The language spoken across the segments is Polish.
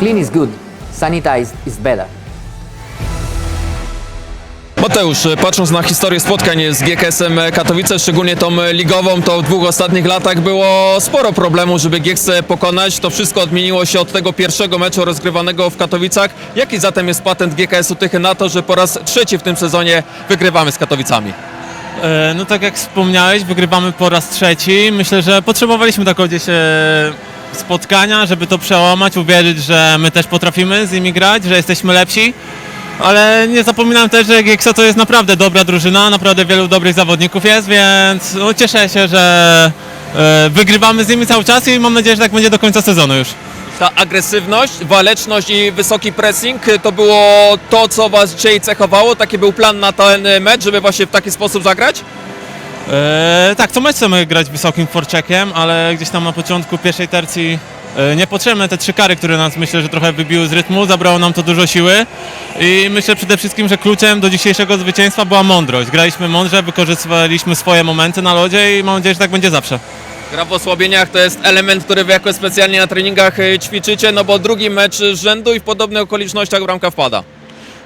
Clean is good, sanitized is better. Mateusz, patrząc na historię spotkań z GKS-em Katowice, szczególnie tą ligową, to w dwóch ostatnich latach było sporo problemów, żeby GKS pokonać. To wszystko odmieniło się od tego pierwszego meczu rozgrywanego w Katowicach. Jaki zatem jest patent GKS-u Tychy na to, że po raz trzeci w tym sezonie wygrywamy z Katowicami? E, No tak jak wspomniałeś, wygrywamy po raz trzeci. Myślę, że potrzebowaliśmy takiego gdzieś e, spotkania, żeby to przełamać, uwierzyć, że my też potrafimy z nimi grać, że jesteśmy lepsi. Ale nie zapominam też, że Gieksa to jest naprawdę dobra drużyna, naprawdę wielu dobrych zawodników jest, więc cieszę się, że e, wygrywamy z nimi cały czas i mam nadzieję, że tak będzie do końca sezonu już. Ta agresywność, waleczność i wysoki pressing to było to, co was dzisiaj cechowało? Taki był plan na ten mecz, żeby właśnie w taki sposób zagrać? E, tak, co mecz chcemy grać wysokim forczekiem, ale gdzieś tam na początku pierwszej tercji e, niepotrzebne te trzy kary, które nas myślę, że trochę wybiły z rytmu, zabrało nam to dużo siły i myślę przede wszystkim, że kluczem do dzisiejszego zwycięstwa była mądrość. Graliśmy mądrze, wykorzystywaliśmy swoje momenty na lodzie i mam nadzieję, że tak będzie zawsze. Gra w osłabieniach to jest element, który wy jako specjalnie na treningach y, ćwiczycie, no bo drugi mecz z rzędu i w podobnych okolicznościach bramka wpada.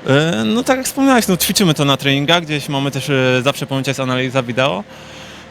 E, No tak jak wspomniałeś, no, ćwiczymy to na treningach, gdzieś mamy też e, zawsze pojęcie jest analiza wideo.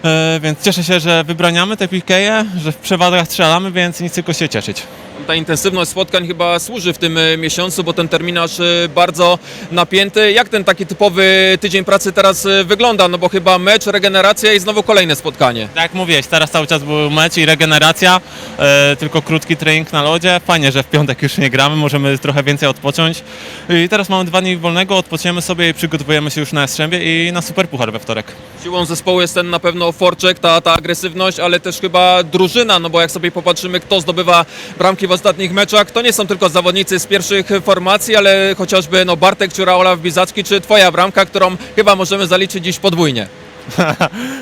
E, Więc cieszę się, że wybraniamy te PK'e, że w przewadach strzelamy, więc nic tylko się cieszyć. Ta intensywność spotkań chyba służy w tym y, miesiącu, bo ten terminarz y, bardzo napięty. Jak ten taki typowy tydzień pracy teraz y, wygląda? No bo chyba mecz, regeneracja i znowu kolejne spotkanie. Tak jak mówiłeś, teraz cały czas był mecz i regeneracja, e, tylko krótki trening na lodzie. Fajnie, że w piątek już nie gramy, możemy trochę więcej odpocząć. I teraz mamy dwa dni wolnego, odpoczniemy sobie i przygotowujemy się już na Jastrzębie i na Super Puchar we wtorek. Siłą zespołu jest ten na pewno forczek, ta, ta agresywność, ale też chyba drużyna, no bo jak sobie popatrzymy, kto zdobywa bramki w ostatnich meczach, to nie są tylko zawodnicy z pierwszych formacji, ale chociażby no Bartek Ciura, Olaf Bizacki, czy twoja bramka, którą chyba możemy zaliczyć dziś podwójnie.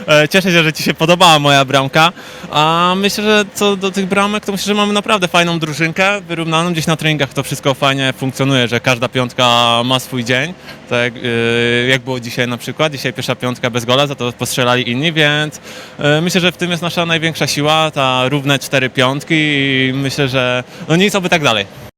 E, Cieszę się, że Ci się podobała moja bramka. A myślę, że co do tych bramek, to myślę, że mamy naprawdę fajną drużynkę, wyrównaną. Gdzieś na treningach to wszystko fajnie funkcjonuje, że każda piątka ma swój dzień. Tak e, jak było dzisiaj na przykład. Dzisiaj pierwsza piątka bez gola, za to postrzelali inni, więc e, myślę, że w tym jest nasza największa siła, ta równe cztery piątki i myślę, że no nic, oby tak dalej.